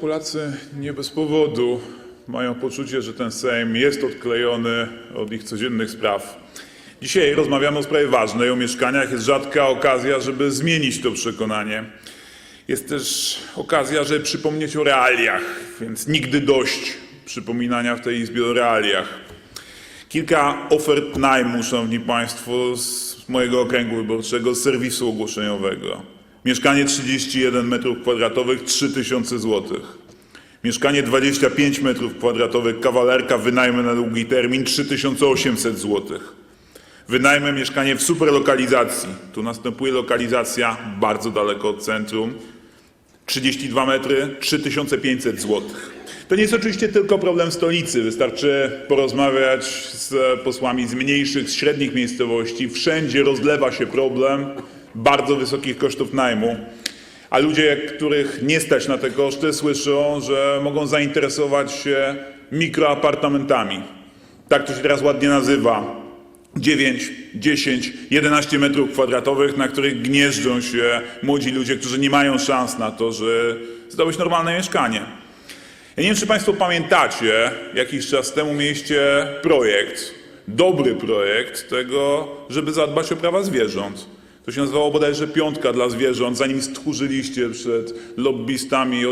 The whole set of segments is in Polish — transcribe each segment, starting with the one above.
Polacy nie bez powodu mają poczucie, że ten Sejm jest odklejony od ich codziennych spraw. Dzisiaj rozmawiamy o sprawie ważnej, o mieszkaniach. Jest rzadka okazja, żeby zmienić to przekonanie. Jest też okazja, żeby przypomnieć o realiach, więc nigdy dość przypominania w tej Izbie o realiach. Kilka ofert najmu, szanowni państwo, z mojego okręgu wyborczego, z serwisu ogłoszeniowego. Mieszkanie 31 m2, 3000 zł. Mieszkanie 25 m2, kawalerka, wynajmę na długi termin, 3800 zł. Wynajmę mieszkanie w superlokalizacji. Tu następuje lokalizacja bardzo daleko od centrum. 32 metry, 3500 zł. To nie jest oczywiście tylko problem stolicy. Wystarczy porozmawiać z posłami z mniejszych, z średnich miejscowości. Wszędzie rozlewa się problem bardzo wysokich kosztów najmu. A ludzie, których nie stać na te koszty, słyszą, że mogą zainteresować się mikroapartamentami. Tak to się teraz ładnie nazywa. 9, 10, 11 metrów kwadratowych, na których gnieżdżą się młodzi ludzie, którzy nie mają szans na to, żeby zdobyć normalne mieszkanie. Ja nie wiem, czy Państwo pamiętacie, jakiś czas temu mieliście projekt, dobry projekt tego, żeby zadbać o prawa zwierząt. To się nazywało bodajże piątka dla zwierząt, zanim stchórzyliście przed lobbystami,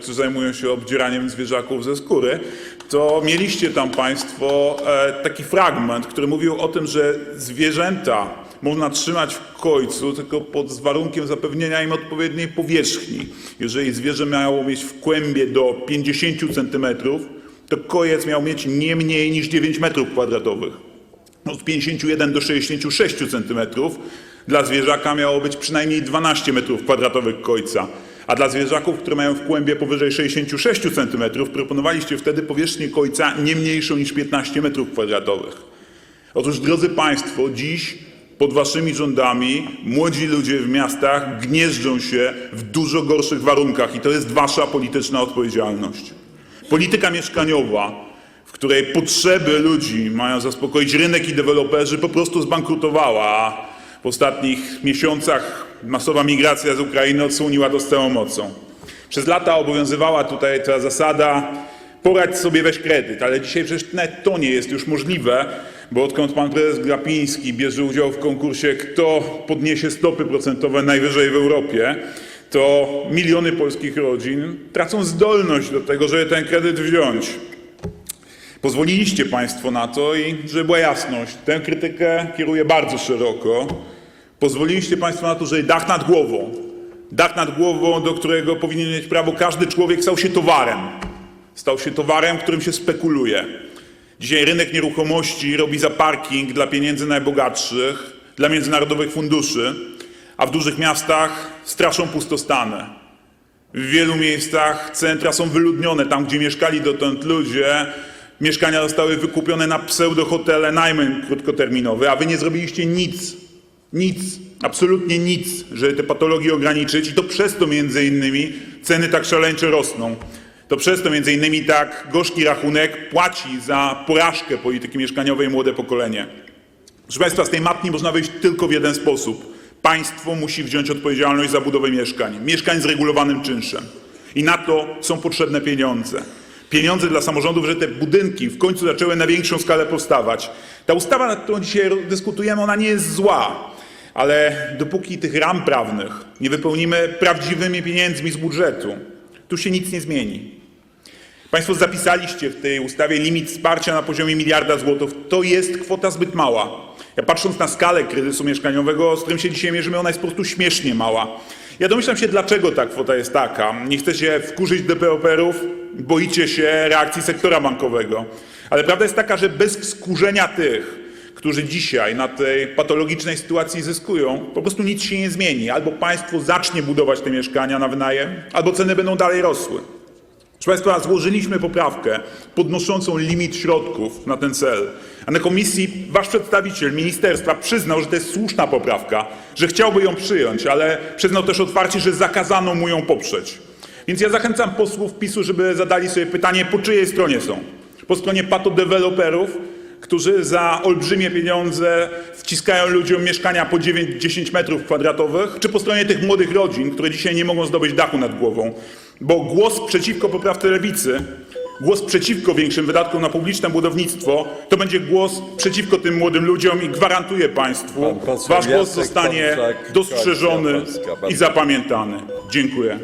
którzy zajmują się obdzieraniem zwierzaków ze skóry, to mieliście tam Państwo e, taki fragment, który mówił o tym, że zwierzęta można trzymać w końcu tylko pod warunkiem zapewnienia im odpowiedniej powierzchni. Jeżeli zwierzę miało mieć w kłębie do 50 centymetrów, to kojec miał mieć nie mniej niż 9 metrów kwadratowych. Od 51 do 66 centymetrów dla zwierzaka miało być przynajmniej 12 metrów kwadratowych kojca, a dla zwierzaków, które mają w kłębie powyżej 66 centymetrów, proponowaliście wtedy powierzchnię kojca nie mniejszą niż 15 metrów kwadratowych. Otóż, drodzy Państwo, dziś pod Waszymi rządami młodzi ludzie w miastach gnieżdżą się w dużo gorszych warunkach i to jest Wasza polityczna odpowiedzialność. Polityka mieszkaniowa, w której potrzeby ludzi mają zaspokoić rynek i deweloperzy, po prostu zbankrutowała, w ostatnich miesiącach masowa migracja z Ukrainy odsłoniła to z całą mocą. Przez lata obowiązywała tutaj ta zasada poradź sobie, weź kredyt, ale dzisiaj przecież nawet to nie jest już możliwe, bo odkąd pan prezes Glapiński bierze udział w konkursie, kto podniesie stopy procentowe najwyżej w Europie, to miliony polskich rodzin tracą zdolność do tego, żeby ten kredyt wziąć. Pozwoliliście Państwo na to i żeby była jasność, tę krytykę kieruję bardzo szeroko. Pozwoliliście Państwo na to, że dach nad głową, dach nad głową, do którego powinien mieć prawo każdy człowiek, stał się towarem. Stał się towarem, którym się spekuluje. Dzisiaj rynek nieruchomości robi za parking dla pieniędzy najbogatszych, dla międzynarodowych funduszy, a w dużych miastach straszą pustostany. W wielu miejscach centra są wyludnione, tam gdzie mieszkali dotąd ludzie, mieszkania zostały wykupione na pseudohotele, najmę krótkoterminowy, a wy nie zrobiliście nic, nic, absolutnie nic, żeby te patologie ograniczyć i to przez to między innymi ceny tak szaleńcze rosną. To przez to między innymi tak gorzki rachunek płaci za porażkę polityki mieszkaniowej młode pokolenie. Proszę Państwa, z tej matni można wyjść tylko w jeden sposób. Państwo musi wziąć odpowiedzialność za budowę mieszkań, mieszkań z regulowanym czynszem. I na to są potrzebne pieniądze. Pieniądze dla samorządów, że te budynki w końcu zaczęły na większą skalę powstawać. Ta ustawa, nad którą dzisiaj dyskutujemy, ona nie jest zła, ale dopóki tych ram prawnych nie wypełnimy prawdziwymi pieniędzmi z budżetu, tu się nic nie zmieni. Państwo zapisaliście w tej ustawie limit wsparcia na poziomie miliarda złotych. To jest kwota zbyt mała. Ja patrząc na skalę kryzysu mieszkaniowego, z którym się dzisiaj mierzymy, ona jest po prostu śmiesznie mała. Ja domyślam się, dlaczego ta kwota jest taka. Nie chcecie wkurzyć deweloperów, boicie się reakcji sektora bankowego. Ale prawda jest taka, że bez wskurzenia tych, którzy dzisiaj na tej patologicznej sytuacji zyskują, po prostu nic się nie zmieni. Albo państwo zacznie budować te mieszkania na wynajem, albo ceny będą dalej rosły. Proszę Państwa, złożyliśmy poprawkę podnoszącą limit środków na ten cel. A na komisji wasz przedstawiciel ministerstwa przyznał, że to jest słuszna poprawka, że chciałby ją przyjąć, ale przyznał też otwarcie, że zakazano mu ją poprzeć. Więc ja zachęcam posłów PiSu, żeby zadali sobie pytanie, po czyjej stronie są. Po stronie patodeweloperów, którzy za olbrzymie pieniądze wciskają ludziom mieszkania po 9-10 metrów kwadratowych, czy po stronie tych młodych rodzin, które dzisiaj nie mogą zdobyć dachu nad głową. bo głos przeciwko poprawce lewicy, głos przeciwko większym wydatkom na publiczne budownictwo, to będzie głos przeciwko tym młodym ludziom i gwarantuję Państwu, Wasz głos Jacek zostanie Tomczak, dostrzeżony Polska. i zapamiętany. Dziękuję.